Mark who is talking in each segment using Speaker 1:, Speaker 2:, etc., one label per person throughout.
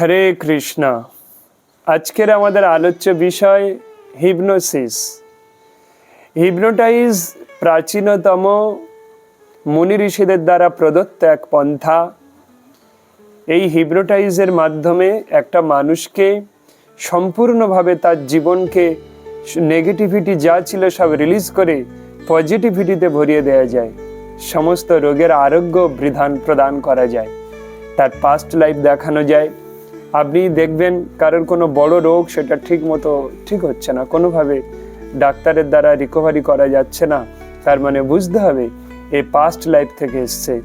Speaker 1: হরে কৃষ্ণ। আজকের আমাদের আলোচ্য বিষয় হিপনোসিস। হিপনোটাইজ প্রাচীনতম মুনি ঋষিদের দ্বারা প্রদত্ত এক পন্থা। এই হিপনোটাইজের মাধ্যমে একটা মানুষকে সম্পূর্ণভাবে তার জীবনকে নেগেটিভিটি যা ছিল সব রিলিজ করে পজিটিভিটিতে ভরিয়ে দেওয়া যায়। সমস্ত রোগের আরোগ্য বিধান প্রদান করা যায়। তার পাস্ট লাইফ দেখানো যায়। আপনি দেখবেন কারোর কোনো বড় রোগ সেটা ঠিক মতো ঠিক হচ্ছে না। কোনোভাবে ডাক্তারের দ্বারা রিকভারি করা যাচ্ছে না। তার মানে বুঝতে হবে, এ পাস্ট লাইফ থেকে এসছে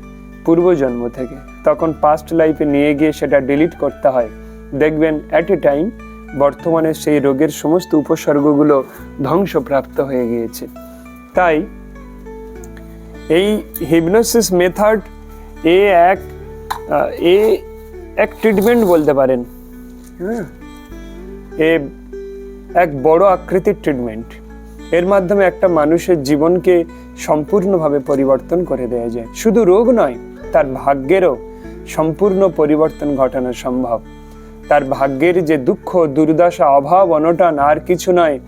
Speaker 1: পূর্বজন্ম থেকে। তখন পাস্ট লাইফে নিয়ে গিয়ে সেটা ডিলিট করতে হয়। দেখবেন অ্যাট এ টাইম বর্তমানে সেই রোগের সমস্ত উপসর্গগুলো ধ্বংসপ্রাপ্ত হয়ে গিয়েছে। তাই এই হিপনোসিস মেথড এ এক এ এক ট্রিটমেন্ট বলতে পারেন। হ্যাঁ। এ এক বড় আকৃতির ট্রিটমেন্ট এর মাধ্যমে একটা মানুষের জীবনকে সম্পূর্ণভাবে পরিবর্তন করে দেওয়া যায়। শুধু রোগ নয় তার ভাগ্যেরও সম্পূর্ণ পরিবর্তন ঘটানো সম্ভব। তার ভাগ্যের যে দুঃখ দুর্দশা অভাব অনটন আর কিছু নয়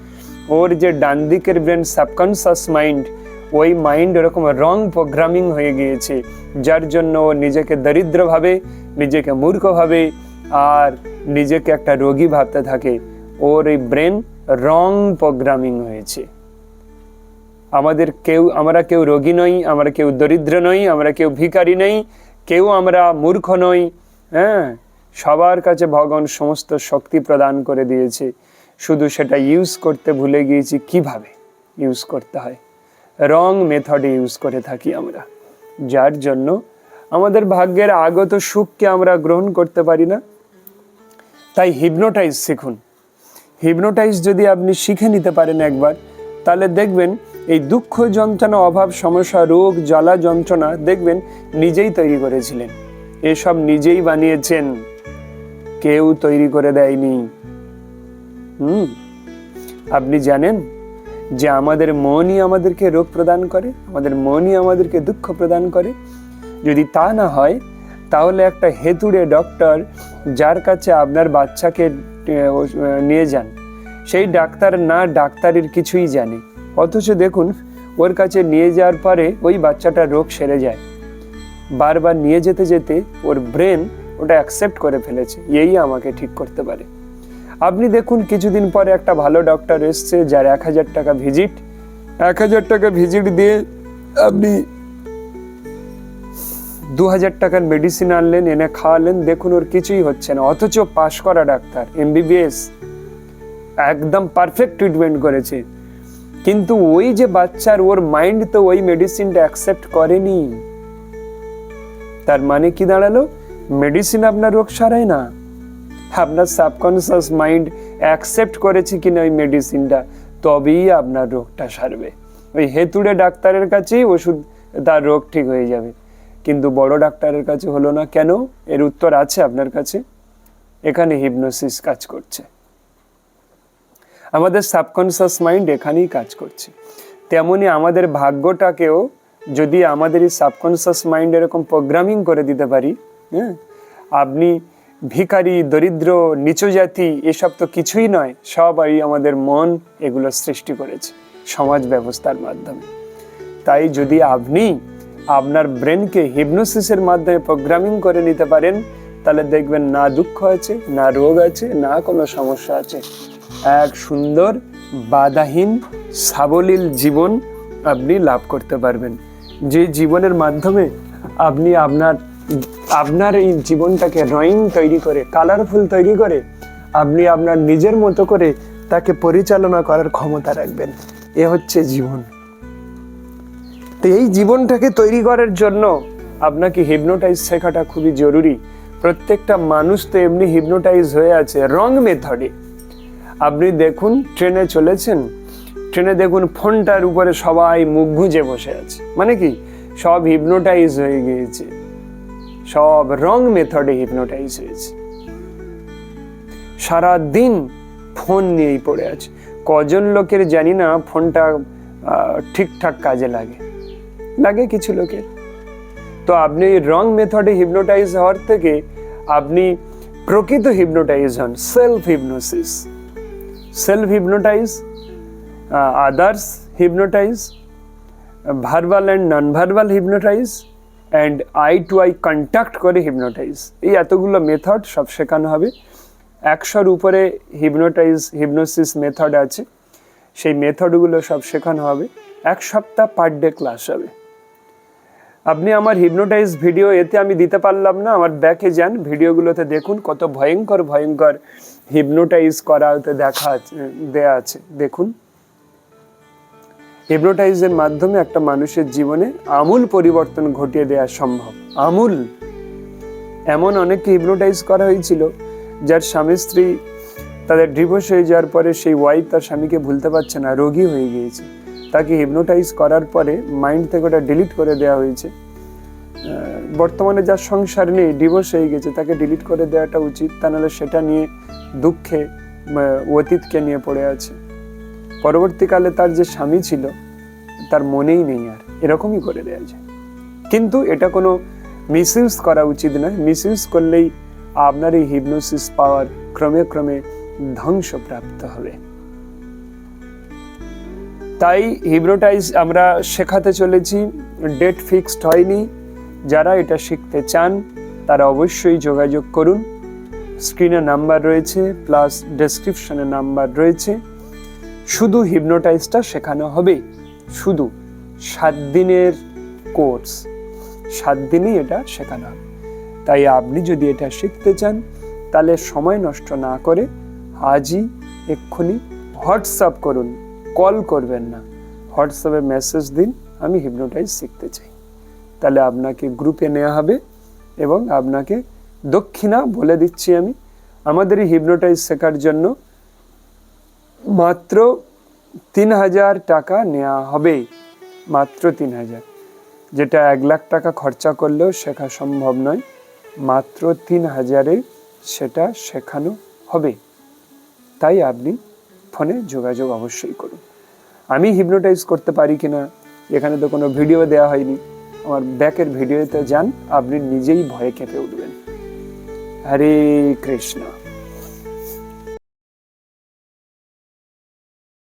Speaker 1: ওর যে ডান দিকের ব্রেন সাবকনসাস মাইন্ড ওই মাইন্ড এরকম রং প্রোগ্রামিং হয়ে গিয়েছে, যার জন্য নিজেকে দরিদ্র ভাবে, নিজেকে মূর্খ ভাবে আর নিজেকে একটা রোগী ভাবতে থাকে। ওর এই ব্রেন রং প্রোগ্রামিং হয়েছে। আমাদের কেউ, আমরা কেউ রোগী নই, আমরা কেউ দরিদ্র নই, আমরা কেউ ভিখারি নই, কেউ আমরা মূর্খ নই হ্যাঁ? সবার কাছে ভগবান সমস্ত শক্তি প্রদান করে দিয়েছে। শুধু সেটা ইউজ করতে ভুলে গিয়েছি, কীভাবে ইউজ করতে হয়? রং মেথডে ইউজ করে থাকি আমরা। যার জন্য আমাদের ভাগ্যের আগত সুখকে আমরা গ্রহণ করতে পারি না। তাই হিপনোটাইজ শিখুন। হিপনোটাইজ যদি আপনি শিখে নিতে পারেন একবার, তাহলে দেখবেন এই দুঃখ, যন্ত্রণা, অভাব, সমস্যা, রোগ, জ্বালা, যন্ত্রণা দেখবেন নিজেই তৈরি করেছিলেন। এসব নিজেই বানিয়েছেন। কেউ তৈরি করে দেয়নি। হুম। আপনি জানেন যে আমাদের মনই আমাদেরকে রোগ প্রদান করে, আমাদের মনই আমাদেরকে দুঃখ প্রদান করে। যদি তা না হয়, তাহলে একটা হেতুড়ে ডক্টর যার কাছে আপনার বাচ্চাকে নিয়ে যান। সেই ডাক্তার না ডাক্তারের কিছুই জানে। অথচ দেখুন, ওর কাছে নিয়ে যাওয়ার পরে ওই বাচ্চাটার রোগ সেরে যায়। বারবার নিয়ে যেতে যেতে ওর ব্রেন ওটা অ্যাকসেপ্ট করে ফেলেছে। এই আমাকে ঠিক করতে পারে। আপনি দেখুন, কিছুদিন পরে একটা ভালো ডক্টর এসছে, যার এক হাজার টাকা ভিজিট এক হাজার টাকা ভিজিট দিয়ে আপনি দু হাজার টাকার মেডিসিন আনলেন, এনে খাওয়ালেন, দেখুন ওর কিছুই হচ্ছে না। অথচ পাশ করা ডাক্তার এমবিবিএস একদম পারফেক্ট ট্রিটমেন্ট করেছে। কিন্তু ওই যে বাচ্চার, ওর মাইন্ড তো ওই মেডিসিনটা অ্যাকসেপ্ট করেনি। তার মানে কি দাঁড়াল? মেডিসিন আপনার রোগ সারায় না। আপনার সাবকনসিয়াস মাইন্ড অ্যাকসেপ্ট করেছে কিনা ওই মেডিসিনটা তবেই আপনার রোগটা সারবে। ওই হেতুড়ে ডাক্তারের কাছেই ওষুধ, তার রোগ ঠিক হয়ে যাবে। কিন্তু বড় ডাক্তারের কাছে হলো না কেন? এর উত্তর আছে আপনার কাছে। এখানে হিপনোসিস কাজ করছে। আমাদের সাবকনসিয়াস মাইন্ড এখানেই কাজ করছে। তেমনি আমাদের ভাগ্যটাকেও যদি আমাদের এই সাবকনসিয়াস মাইন্ড এরকম প্রোগ্রামিং করে দিতে পারি হ্যাঁ? আপনি ভিখারি, দরিদ্র, নিচু জাতি, এসব তো কিছুই নয়, সবাই আমাদের মন এগুলো সৃষ্টি করেছে, সমাজ ব্যবস্থার মাধ্যমে। তাই যদি আপনি আপনার ব্রেনকে হিপনোসিসের মাধ্যমে প্রোগ্রামিং করে নিতে পারেন, তাহলে দেখবেন না দুঃখ আছে, না রোগ আছে, না কোনো সমস্যা আছে। এক সুন্দর, বাধাহীন, সাবলীল জীবন আপনি লাভ করতে পারবেন। যে জীবনের মাধ্যমে আপনি আপনার আপনার এই জীবনটাকে ড্রয়িং তৈরি করে কালারফুল তৈরি করে, আপনি আপনার নিজের মতো করে তাকে পরিচালনা করার ক্ষমতা রাখবেন। এ হচ্ছে জীবন। তো এই জীবনটাকে তৈরি করার জন্য আপনাকে হিপনোটাইজ শেখাটা খুবই জরুরি। প্রত্যেকটা মানুষ তো এমনি হিপনোটাইজ হয়ে আছে রং মেথডে আপনি দেখুন, ট্রেনে চলেছেন, ট্রেনে দেখুন, ফোনটার উপরে সবাই মুখ গুঁজে বসে আছে। মানে কি? সব হিপনোটাইজ হয়ে গিয়েছে। সব রং মেথডে হিপনোটাইজ হয়েছে। সারা দিন ফোন নিয়েই পড়ে আছে। কজন লোকের জানি না ফোনটা ঠিকঠাক কাজে লাগে। লাগে কিছু লোকের। তো আপনি রং মেথডে হিপনোটাইজ হওয়ার থেকে আপনি প্রকৃত হিপনোটাইজ হন। Self hypnosis self hypnotize others hypnotize verbal and non verbal hypnotize and eye to eye contact করে হিপনোটাইজ এই এতগুলো মেথড সব শেখানো হবে। একশোর উপরে হিপনোটাইজ হিপনোসিস মেথড আছে। সেই মেথডগুলো সব শেখানো হবে। এক সপ্তাহ পার ডে ক্লাস হবে। আপনি আমার হিপনোটাইজ ভিডিও এতে আমি দিতে পারলাম না। আমার ব্যাকে যান ভিডিওগুলোতে দেখুন কত ভয়ঙ্কর ভয়ঙ্কর হিপনোটাইজ করা দেখা আছে দেয়া আছে। দেখুন। হিপনোটাইজের মাধ্যমে একটা মানুষের জীবনে আমূল পরিবর্তন ঘটিয়ে দেওয়া সম্ভব। আমূল। এমন অনেককে হিপনোটাইজ করা হয়েছিল, যার স্বামী স্ত্রী তাদের ডিভোর্স হয়ে যাওয়ার পরে সেই ওয়াইফ তার স্বামীকে ভুলতে পারছে না, রোগী হয়ে গিয়েছে। তাকে হিপনোটাইজ করার পরে মাইন্ড থেকে ওটা ডিলিট করে দেওয়া হয়েছে। বর্তমানে যার সংসার নেই ডিভোর্স হয়ে গেছে, তাকে ডিলিট করে দেওয়াটা উচিত, তা নাহলে সেটা নিয়ে দুঃখে অতীতকে নিয়ে পড়ে আছে। পরবর্তীকালে তার যে স্বামী ছিল, তার মনেই নেই আর। এরকমই করে দেওয়া যায়। কিন্তু এটা কোনো মিসইউজ করা উচিত নয়। মিসইউজ করলেই আপনার এই হিপনোসিস পাওয়ার ক্রমে ক্রমে ধ্বংসপ্রাপ্ত হবে। তাই হিপনোটাইজ আমরা শেখাতে চলেছি ডেট ফিক্সড হয়নি। যারা এটা শিখতে চান, তারা অবশ্যই যোগাযোগ করুন। স্ক্রিনে নাম্বার রয়েছে প্লাস ডেসক্রিপশনে নাম্বার রয়েছে। শুধু হিপনোটাইজটা শেখানো হবে শুধু সাত দিনের কোর্স সাত দিনই এটা শেখানো হবে। তাই আপনি যদি এটা শিখতে চান, তাহলে সময় নষ্ট না করে আজই এক্ষুনি হোয়াটসঅ্যাপ করুন, কল করবেন না। হোয়াটসঅ্যাপে মেসেজ দিন, আমি হিপনোটাইজ শিখতে চাই। তাহলে আপনাকে গ্রুপে নেওয়া হবে এবং আপনাকে দক্ষিণা বলে দিচ্ছি আমি। আমাদের এই হিপনোটাইজ শেখার জন্য মাত্র তিন হাজার টাকা নেওয়া হবে মাত্র তিন হাজার। যেটা এক লাখ টাকা খরচা করলেও শেখা সম্ভব নয়। মাত্র তিন হাজারে সেটা শেখানো হবে। তাই আপনি ফোনে যোগাযোগ অবশ্যই করুন। আমি হিপনোটাইজ করতে পারি কিনা, এখানে তো কোনো ভিডিও দেওয়া হয়নি। আমার ব্যাকের ভিডিওতে যান, আপনি নিজেই ভয়ে কেঁপে উঠবেন। হরে কৃষ্ণ।